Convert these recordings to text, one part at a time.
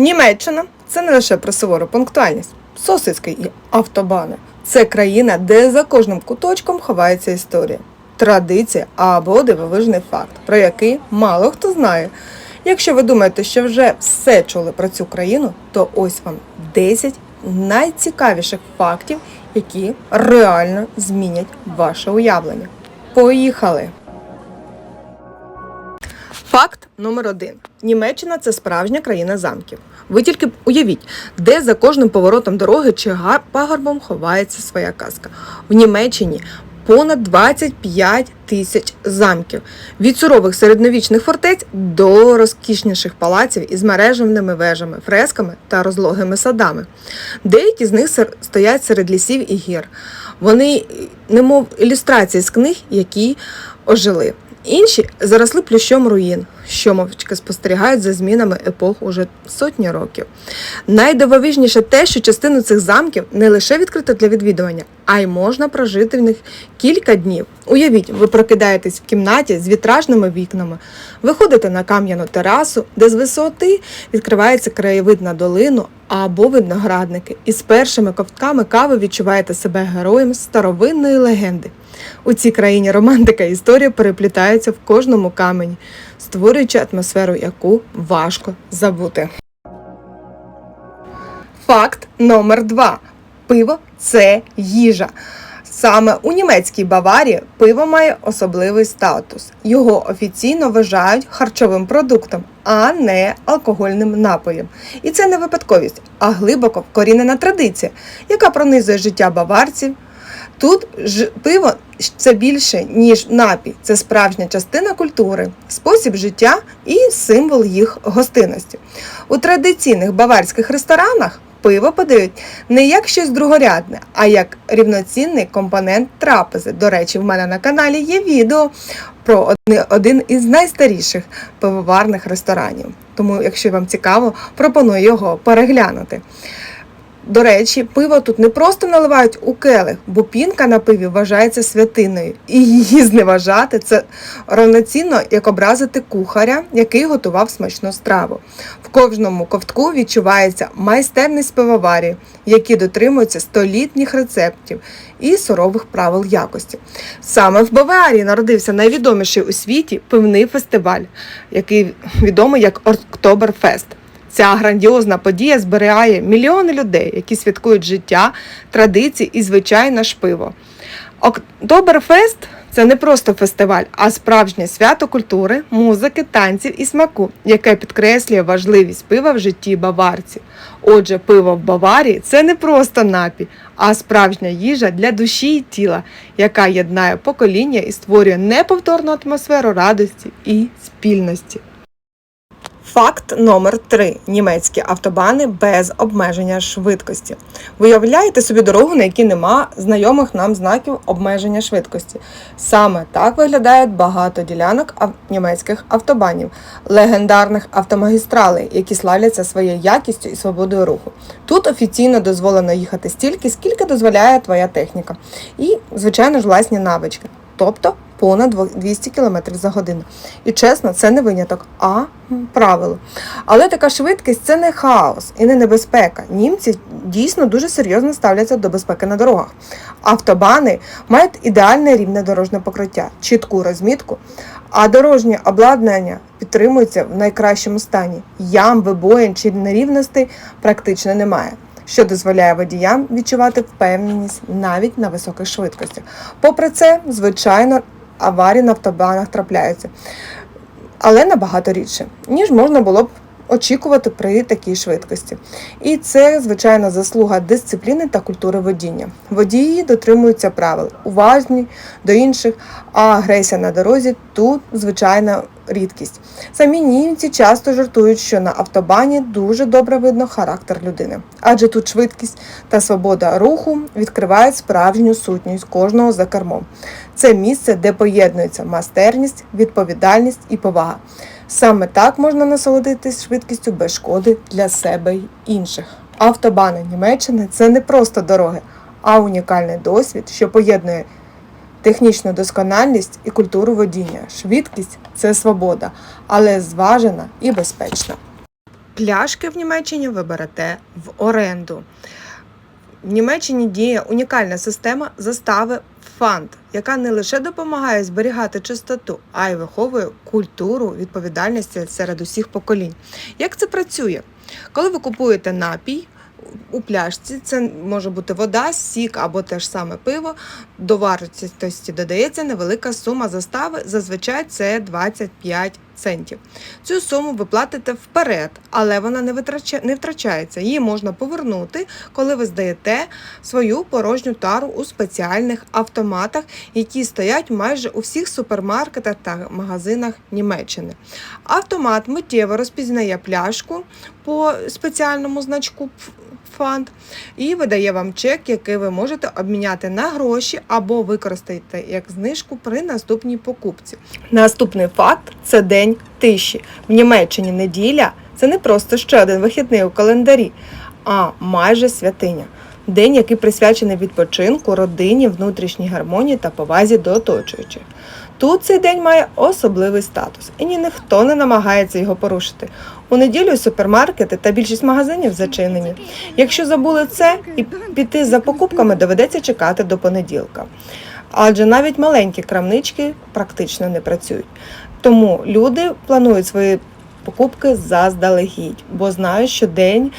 Німеччина це не лише про сувору пунктуальність, сосиски і автобани. Це країна, де за кожним куточком ховається історія, традиція або дивовижний факт, про який мало хто знає. Якщо ви думаєте, що вже все чули про цю країну, то ось вам 10 найцікавіших фактів, які реально змінять ваше уявлення. Поїхали! Номер один: Німеччина це справжня країна замків. Ви тільки уявіть, де за кожним поворотом дороги чи пагорбом ховається своя казка. В Німеччині понад 25 тисяч замків від сурових середньовічних фортець до розкішніших палаців із мережевними вежами, фресками та розлогими садами. Деякі з них стоять серед лісів і гір. Вони, немов ілюстрації з книг, які ожили. Інші заросли плющом руїн, що мовчки спостерігають за змінами епох уже сотні років. Найдивовижніше те, що частину цих замків не лише відкрито для відвідування, а й можна прожити в них кілька днів. Уявіть, ви прокидаєтесь в кімнаті з вітражними вікнами, виходите на кам'яну терасу, де з висоти відкривається краєвид на долину або виноградники, і з першими ковтками кави відчуваєте себе героєм старовинної легенди. У цій країні романтика і історія переплітаються в кожному камені, створюючи атмосферу, яку важко забути. Факт номер два: пиво це їжа. Саме у німецькій Баварії пиво має особливий статус. Його офіційно вважають харчовим продуктом, а не алкогольним напоєм. І це не випадковість, а глибоко вкорінена традиція, яка пронизує життя баварців. Тут ж пиво це більше ніж напій, це справжня частина культури, спосіб життя і символ їх гостинності. У традиційних баварських ресторанах пиво подають не як щось другорядне, а як рівноцінний компонент трапези. До речі, в мене на каналі є відео про один- із найстаріших пивоварних ресторанів. Тому, якщо вам цікаво, пропоную його переглянути. До речі, пиво тут не просто наливають у келих, бо пінка на пиві вважається святиною, і її зневажати це равноцінно, як образити кухаря, який готував смачну страву. В кожному ковтку відчувається майстерність пивоварів, які дотримуються столітніх рецептів і сурових правил якості. Саме в Баварії народився найвідоміший у світі пивний фестиваль, який відомий як Октоберфест. Ця грандіозна подія збирає мільйони людей, які святкують життя, традиції і звичайне ж пиво. Октоберфест це не просто фестиваль, а справжнє свято культури, музики, танців і смаку, яке підкреслює важливість пива в житті баварців. Отже, пиво в Баварії це не просто напій, а справжня їжа для душі і тіла, яка єднає покоління і створює неповторну атмосферу радості і спільності. Факт номер 3 Німецькі автобани без обмеження швидкості. Виявляєте собі дорогу, на якій нема знайомих нам знаків обмеження швидкості. Саме так виглядають багато ділянок німецьких автобанів, легендарних автомагістралей, які славляться своєю якістю і свободою руху. Тут офіційно дозволено їхати стільки, скільки дозволяє твоя техніка. І, звичайно ж, власні навички. Тобто понад дво- 200 км за годину. І чесно, це не виняток, а правило. Але така швидкість це не хаос і не небезпека. Німці дійсно дуже серйозно ставляться до безпеки на дорогах. Автобани мають ідеальне рівне дорожнє покриття, чітку розмітку, а дорожнє обладнання підтримується в найкращому стані. Ям, вибоїн чи нерівностей практично немає. Що дозволяє водіям відчувати впевненість навіть на високих швидкостях. Попри це, звичайно, аварії на автобанах трапляються, але набагато рідше, ніж можна було б очікувати при такій швидкості. І це, звичайно, заслуга дисципліни та культури водіння. Водії дотримуються правил, уважні до інших, а агресія на дорозі тут звичайна рідкість. Самі німці часто жартують, що на автобані дуже добре видно характер людини, адже тут швидкість та свобода руху відкривають справжню сутність кожного за кермом. Це місце, де поєднується майстерність, відповідальність і повага. Саме так можна насолодитись швидкістю без шкоди для себе й інших. Автобани Німеччини це не просто дороги, а унікальний досвід, що поєднує технічну доскональність і культуру водіння. Швидкість це свобода, але зважена і безпечна. Пляшки в Німеччині ви берете в оренду. В Німеччині діє унікальна система застави фанд, яка не лише допомагає зберігати чистоту, а й виховує культуру відповідальності серед усіх поколінь. Як це працює? Коли ви купуєте напій у пляшці, це може бути вода, сік або те ж саме пиво, до вартості додається невелика сума застави, зазвичай це 25 центів. Цю суму ви платите вперед, але вона не, витрача... не втрачається. Її можна повернути, коли ви здаєте свою порожню тару у спеціальних автоматах, які стоять майже у всіх супермаркетах та магазинах Німеччини. Автомат миттєво розпізнає пляшку по спеціальному значку фанд і видає вам чек, який ви можете обміняти на гроші або використати як знижку при наступній покупці. Наступний факт це день тиші. В Німеччині неділя це не просто ще один вихідний у календарі, а майже святиня. День, який присвячений відпочинку, родині, внутрішній гармонії та повазі до оточуючих. Тут цей день має особливий статус, і ні ніхто не намагається його порушити. У неділю супермаркети та більшість магазинів зачинені. Якщо забули це і піти за покупками, доведеться чекати до понеділка. Адже навіть маленькі крамнички практично не працюють. Тому люди планують свої покупки заздалегідь, бо знають, що день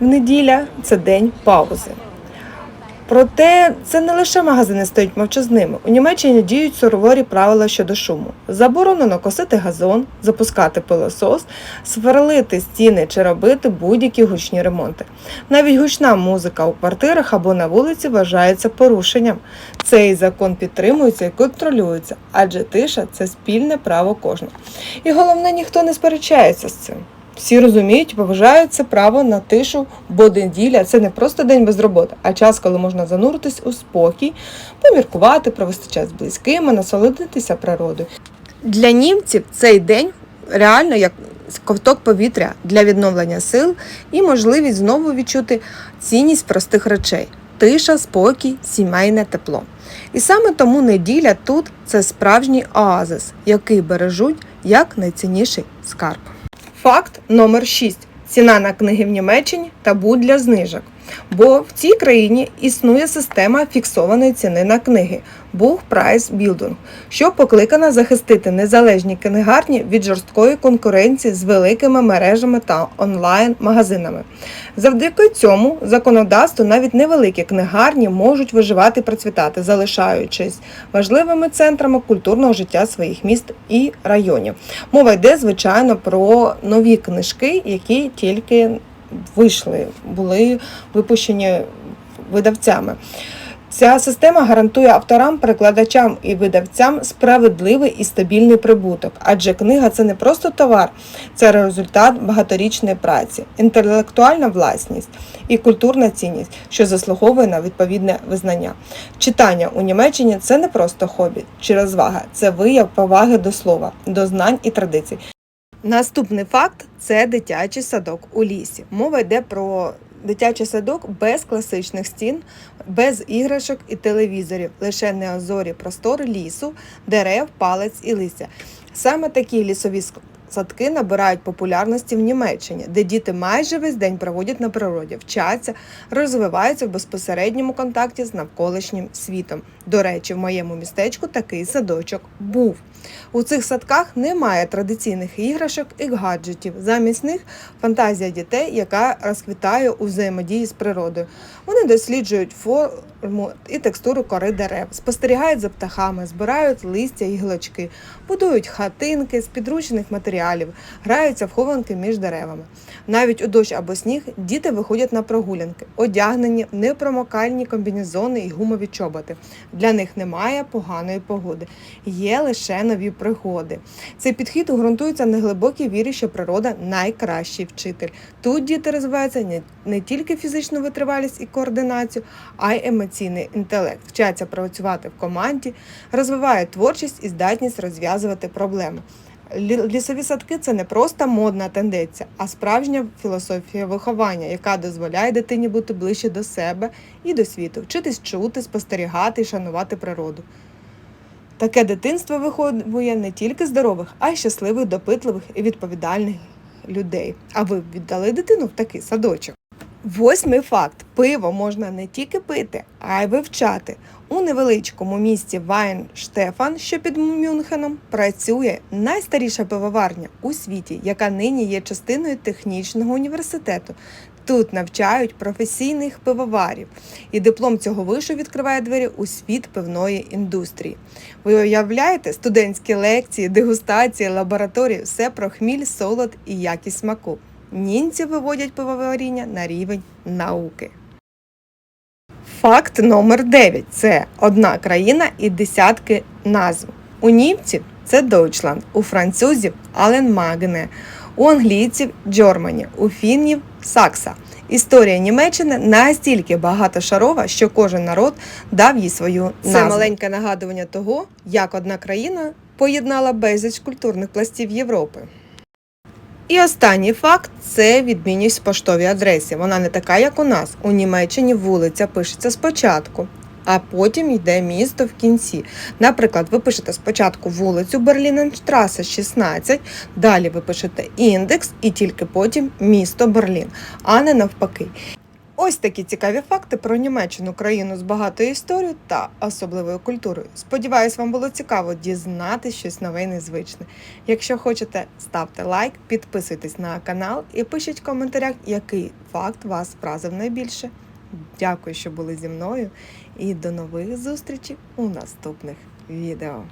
в неділя це день паузи. Проте це не лише магазини стають мовчазними. У Німеччині діють сурові правила щодо шуму. Заборонено косити газон, запускати пилосос, сверлити стіни чи робити будь-які гучні ремонти. Навіть гучна музика у квартирах або на вулиці вважається порушенням. Цей закон підтримується і контролюється, адже тиша це спільне право кожного. І головне, ніхто не сперечається з цим. Всі розуміють, і поважають це право на тишу, бо неділя це не просто день без роботи, а час, коли можна зануритись у спокій, поміркувати, провести час з близькими, насолодитися природою. Для німців цей день реально як ковток повітря для відновлення сил і можливість знову відчути цінність простих речей: тиша, спокій, сімейне тепло. І саме тому неділя тут це справжній оазис, який бережуть як найцінніший скарб. Факт номер 6. Ціна на книги в Німеччині табу для знижок. Бо в цій країні існує система фіксованої ціни на книги Buchpreisbildung, що покликана захистити незалежні книгарні від жорсткої конкуренції з великими мережами та онлайн-магазинами. Завдяки цьому законодавству навіть невеликі книгарні можуть виживати і процвітати, залишаючись важливими центрами культурного життя своїх міст і районів. Мова йде, звичайно, про нові книжки, які тільки вийшли, були випущені видавцями. Ця система гарантує авторам, перекладачам і видавцям справедливий і стабільний прибуток, адже книга це не просто товар, це результат багаторічної праці, інтелектуальна власність і культурна цінність, що заслуговує на відповідне визнання. Читання у Німеччині це не просто хобі чи розвага, це вияв поваги до слова, до знань і традицій. Наступний факт це дитячий садок у лісі. Мова йде про дитячий садок без класичних стін, без іграшок і телевізорів, лише неозорі простори лісу, дерев, палець і листя. Саме такі лісові садки набирають популярності в Німеччині, де діти майже весь день проводять на природі, вчаться, розвиваються в безпосередньому контакті з навколишнім світом. До речі, в моєму містечку такий садочок був. У цих садках немає традиційних іграшок і гаджетів. Замість них фантазія дітей, яка розквітає у взаємодії з природою. Вони досліджують форму і текстуру кори дерев, спостерігають за птахами, збирають листя і гілочки, будують хатинки з підручних матеріалів, граються в хованки між деревами. Навіть у дощ або сніг діти виходять на прогулянки, одягнені в непромокальні комбінезони і гумові чоботи. Для них немає поганої погоди, є лише нові пригоди. Цей підхід ґрунтується на глибокій вірі, що природа найкращий вчитель. Тут діти розвиваються не, тільки фізичну витривалість і координацію, а й емоційний інтелект. Вчаться працювати в команді, розвивають творчість і здатність розв'язувати проблеми. Лісові садки це не просто модна тенденція, а справжня філософія виховання, яка дозволяє дитині бути ближче до себе і до світу, вчитись чути, спостерігати і шанувати природу. Таке дитинство виховує не тільки здорових, а й щасливих, допитливих і відповідальних людей. А ви віддали дитину в такий садочок? Восьмий факт: пиво можна не тільки пити, а й вивчати. У невеличкому місті Вайн Штефан, що під Мюнхеном, працює найстаріша пивоварня у світі, яка нині є частиною технічного університету. Тут навчають професійних пивоварів, і диплом цього вишу відкриває двері у світ пивної індустрії. Ви уявляєте студентські лекції, дегустації, лабораторії, все про хміль, солод і якість смаку. Німці виводять пивоваріння на рівень науки. Факт номер 9 це одна країна і десятки назв. У німців це Deutschland, у французів Аленмагне, у англійців Germany, у фіннів Сакса. Історія Німеччини настільки багатошарова, що кожен народ дав їй свою назву. Це маленьке нагадування того, як одна країна поєднала безліч культурних пластів Європи. І останній факт це відмінність в поштовій адресі. Вона не така, як у нас. У Німеччині вулиця пишеться спочатку, а потім йде місто в кінці. Наприклад, ви пишете спочатку вулицю Берліненштрасе 16, далі ви пишете індекс і тільки потім місто Берлін, а не навпаки. Ось такі цікаві факти про Німеччину, країну з багатою історією та особливою культурою. Сподіваюсь, вам було цікаво дізнатися щось нове і незвичне. Якщо хочете, ставте лайк, підписуйтесь на канал і пишіть в коментарях, який факт вас вразив найбільше. Дякую, що були зі мною, і до нових зустрічей у наступних відео.